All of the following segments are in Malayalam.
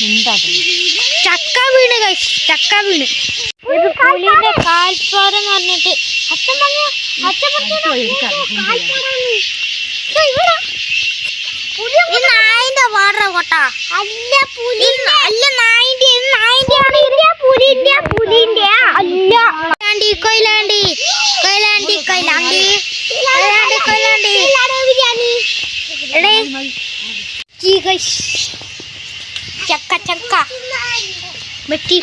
കാൽപ്പാട് ചക്ക വീണ് guys, ചക്ക വീണ്. ഇത് പുലിന്റെ കാൽപ്പാട് എന്ന് പറഞ്ഞിട്ട് അച്ഛൻ പറഞ്ഞു അച്ഛൻ പറഞ്ഞു നായിന്റെ വാട കൊട്ട. അല്ല പുലി അല്ല നായിന്റെ നായിന്റെ ആണ്. പുലിന്റെ പുലിന്റെ അല്ല. കൊയിലാണ്ടി കൊയിലാണ്ടി. കൊയിലാണ്ടി കൊയിലാണ്ടി. കൊയിലാണ്ടി കൊയിലാണ്ടി. എടേ. ചക്ക ചക്ക. വെട്ടി.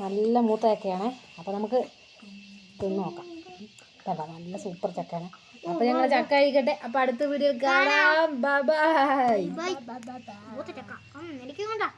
നല്ല മൂത്ത ചക്കയാണ് അപ്പൊ നമുക്ക് തിന്ന് നോക്കാം. കേട്ടോ നല്ല സൂപ്പർ ചക്കയാണ്. അപ്പൊ ഞങ്ങൾ ചക്ക കഴിക്കട്ടെ. അപ്പൊ അടുത്ത വീഡിയോ കാണാം. ബൈ മൂത്ത ചക്ക. എനിക്ക് കൊണ്ടാ